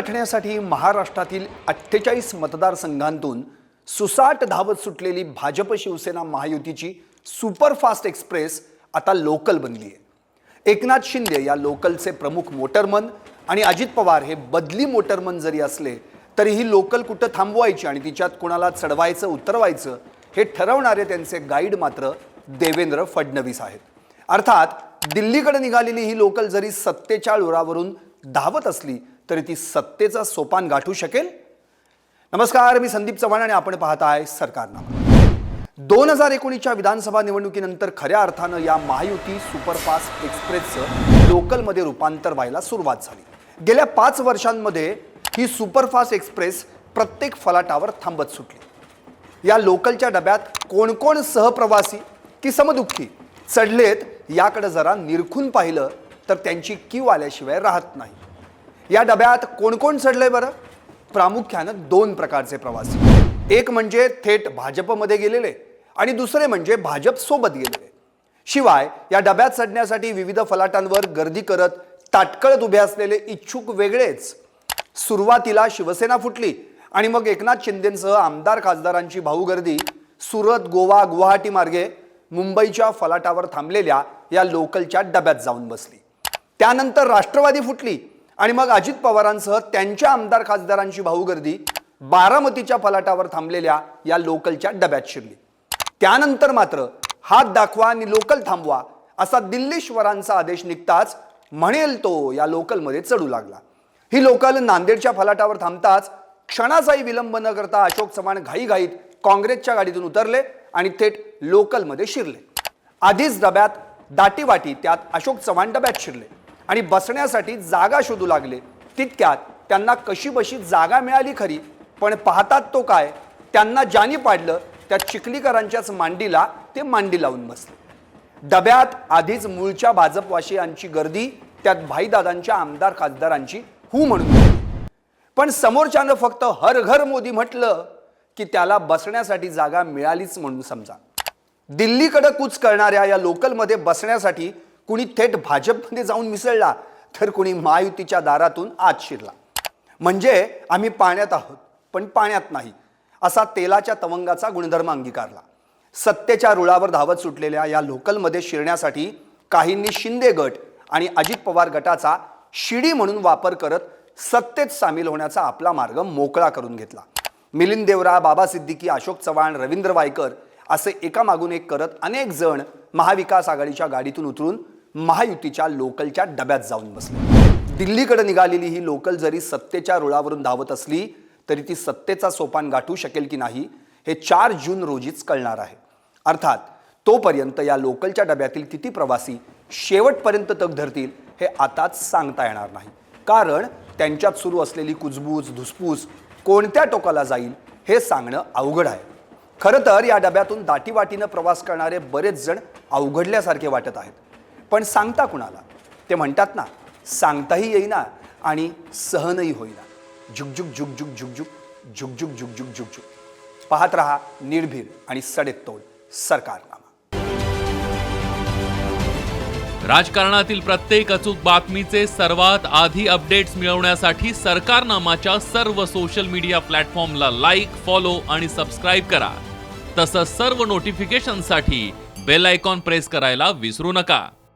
गाठण्यासाठी महाराष्ट्रातील अठ्ठेचाळीस मतदारसंघांतून सुसाट धावत सुटलेली भाजप शिवसेना महायुतीची सुपरफास्ट एक्सप्रेस आता लोकल बनली आहे. एकनाथ शिंदे या लोकलचे प्रमुख मोटरमन आणि अजित पवार हे बदली मोटरमन जरी असले तरी ही लोकल कुठं थांबवायची आणि तिच्यात कुणाला चढवायचं उतरवायचं हे ठरवणारे त्यांचे गाईड मात्र देवेंद्र फडणवीस आहेत. अर्थात दिल्लीकडे निघालेली ही लोकल जरी सत्तेच्या उरावरून धावत असली तरी ती सत्तेचा सोपान गाठू शकेल? नमस्कार मी संदीप चव्हाण आणि आपण पाहत आहे सरकारनामा. दोन हजार एकोणीसच्या विधानसभा निवडणुकीनंतर खऱ्या अर्थानं या महायुती सुपरफास्ट एक्सप्रेसचं लोकलमध्ये रूपांतर व्हायला सुरुवात झाली. गेल्या पाच वर्षांमध्ये ही सुपरफास्ट एक्सप्रेस प्रत्येक फलाटावर थांबत सुटली. या लोकलच्या डब्यात कोण कोण सहप्रवासी की समदुःखी चढलेत याकडे जरा निरखून पाहिलं तर त्यांची क्यू आल्याशिवाय राहत नाही. या डब्यात कोण कोण चढलंय बरं? प्रामुख्यानं दोन प्रकारचे प्रवासी. एक म्हणजे थेट भाजपमध्ये गेलेले आणि दुसरे म्हणजे भाजप सोबत गेलेले. शिवाय या डब्यात चढण्यासाठी विविध फलाटांवर गर्दी करत ताटकळत उभे असलेले इच्छुक वेगळेच. सुरुवातीला शिवसेना फुटली आणि मग एकनाथ शिंदेसह आमदार खासदारांची भाऊगर्दी सुरत गोवा गुवाहाटी मार्गे मुंबईच्या फलाटावर थांबलेल्या या लोकलच्या डब्यात जाऊन बसली. त्यानंतर राष्ट्रवादी फुटली आणि मग अजित पवारांसह त्यांच्या आमदार खासदारांची भाऊगर्दी बारामतीच्या फलाटावर थांबलेल्या या लोकलच्या डब्यात शिरली. त्यानंतर मात्र हात दाखवा आणि लोकल थांबवा असा दिल्लीश्वरांचा आदेश निघताच म्हणेल तो या लोकलमध्ये चढू लागला. ही लोकल नांदेडच्या फलाटावर थांबताच क्षणाचाही विलंब न करता अशोक चव्हाण घाईघाईत काँग्रेसच्या गाडीतून उतरले आणि थेट लोकलमध्ये शिरले. आधीच डब्यात दाटीवाटी त्यात अशोक चव्हाण डब्यात शिरले. आणि बसण्यासाठी जागा शोधू लागले. तितक्यात त्यांना कशी बशी जागा मिळाली खरी पण पाहतात तो काय? त्यांना ज्यानी पाडलं त्या चिखलीकरांच्याच मांडीला ते मांडी लावून बसले. डब्यात आधीच मूळच्या भाजपवासियांची गर्दी त्यात भाईदादांच्या आमदार खासदारांची हू म्हणून. पण समोरच्यानं फक्त हर घर मोदी म्हटलं की त्याला बसण्यासाठी जागा मिळालीच म्हणून समजा. दिल्लीकडे कूच करणाऱ्या या लोकलमध्ये बसण्यासाठी कुणी थेट भाजपमध्ये जाऊन मिसळला तर कुणी महायुतीच्या दारातून आत शिरला. म्हणजे आम्ही पाण्यात आहोत पण पाण्यात नाही असा तेलाच्या तवंगाचा गुणधर्म अंगीकारला. सत्तेच्या रुळावर धावत सुटलेल्या या लोकलमध्ये शिरण्यासाठी काहींनी शिंदे गट आणि अजित पवार गटाचा शिडी म्हणून वापर करत सत्तेत सामील होण्याचा आपला मार्ग मोकळा करून घेतला. मिलिंद देवरा बाबा सिद्दीकी अशोक चव्हाण रवींद्र वायकर असे एकामागून एक करत अनेक जण महाविकास आघाडीच्या गाडीतून उतरून महायुतीच्या लोकलच्या डब्यात जाऊन बसले. दिल्लीकडे निघालेली ही लोकल जरी सत्तेच्या रुळावरून धावत असली तरी ती सत्तेचा सोपान गाठू शकेल की नाही हे चार जून रोजीच कळणार आहे. अर्थात तोपर्यंत या लोकलच्या डब्यातील किती प्रवासी शेवटपर्यंत तग धरतील हे आताच सांगता येणार नाही. कारण त्यांच्यात सुरू असलेली कुजबूज धुसपूस कोणत्या टोकाला जाईल हे सांगणं अवघड आहे. खरं तर या डब्यातून दाटीवाटीनं प्रवास करणारे बरेच जण अवघडल्यासारखे वाटत आहेत. पण सांगता कुणाला? ते म्हणतात ना सांगताही येईना आणि सहनही होईना. झुकझुक झुकझुक झुकझुक झुकझुक झुकझुक झुकझुक पाहत रहा निर्भीर आणि सडेत तोड सरकारनामा. राजकारणातील प्रत्येक अचूक बातमीचे सर्वात आधी अपडेट्स मिळवण्यासाठी सरकारनामाच्या सर्व सोशल मीडिया प्लॅटफॉर्मला लाईक फॉलो आणि सबस्क्राईब करा. तसंच सर्व नोटिफिकेशनसाठी बेल आयकॉन प्रेस करायला विसरू नका.